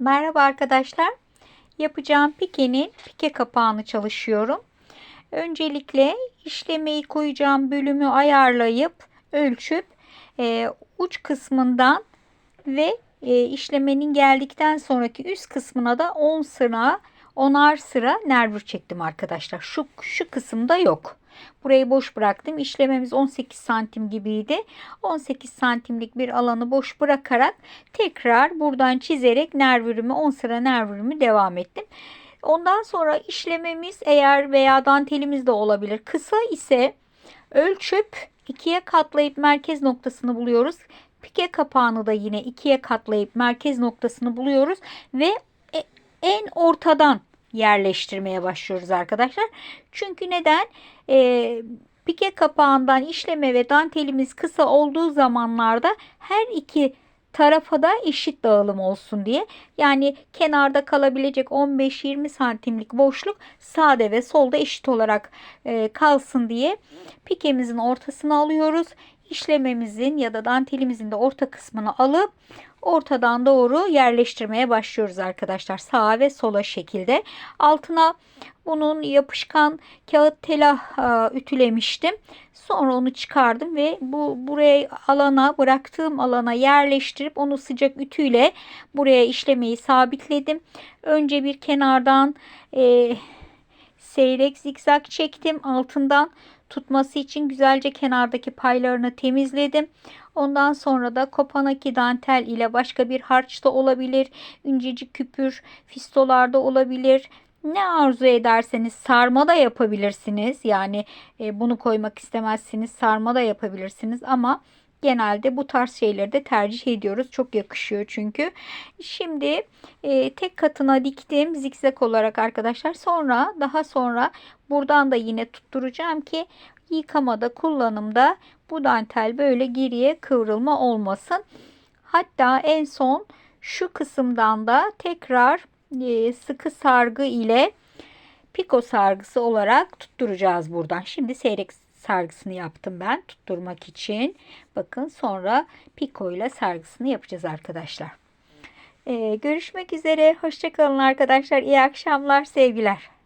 Merhaba arkadaşlar. Yapacağım pikenin pike kapağını çalışıyorum. Öncelikle işlemeyi koyacağım bölümü ayarlayıp ölçüp e, uç kısmından ve e, işlemenin geldikten sonraki üst kısmına da 10 sıra 10'ar sıra nervür çektim arkadaşlar. Şu şu kısımda yok. Burayı boş bıraktım. İşlememiz 18 santim gibiydi. 18 santimlik bir alanı boş bırakarak tekrar buradan çizerek nervürümü 10 sıra nervürümü devam ettim. Ondan sonra işlememiz eğer veya dantelimiz de olabilir. Kısa ise ölçüp ikiye katlayıp merkez noktasını buluyoruz. Pike kapağını da yine ikiye katlayıp merkez noktasını buluyoruz ve e, en ortadan yerleştirmeye başlıyoruz arkadaşlar. Çünkü neden? Ee, pike kapağından işleme ve dantelimiz kısa olduğu zamanlarda her iki tarafa da eşit dağılım olsun diye. Yani kenarda kalabilecek 15-20 santimlik boşluk sağda ve solda eşit olarak e, kalsın diye pikemizin ortasını alıyoruz. İşlememizin ya da dantelimizin de orta kısmını alıp ortadan doğru yerleştirmeye başlıyoruz arkadaşlar. Sağa ve sola şekilde. Altına bunun yapışkan kağıt telah e, ütülemiştim. Sonra onu çıkardım ve bu buraya alana bıraktığım alana yerleştirip onu sıcak ütüyle buraya işlemeyi sabitledim. Önce bir kenardan e, seyrek zikzak çektim altından tutması için güzelce kenardaki paylarını temizledim. Ondan sonra da kopanaki dantel ile başka bir harç da olabilir. İncecik küpür fistolarda olabilir. Ne arzu ederseniz sarma da yapabilirsiniz. Yani e, bunu koymak istemezsiniz sarma da yapabilirsiniz ama genelde bu tarz şeyleri de tercih ediyoruz. Çok yakışıyor çünkü. Şimdi e, tek katına diktim zikzak olarak arkadaşlar. Sonra daha sonra buradan da yine tutturacağım ki yıkamada kullanımda bu dantel böyle geriye kıvrılma olmasın. Hatta en son şu kısımdan da tekrar e, sıkı sargı ile piko sargısı olarak tutturacağız buradan. Şimdi seyrek sargısını yaptım ben tutturmak için. Bakın sonra piko ile sargısını yapacağız arkadaşlar. Ee, görüşmek üzere. Hoşçakalın arkadaşlar. İyi akşamlar. Sevgiler.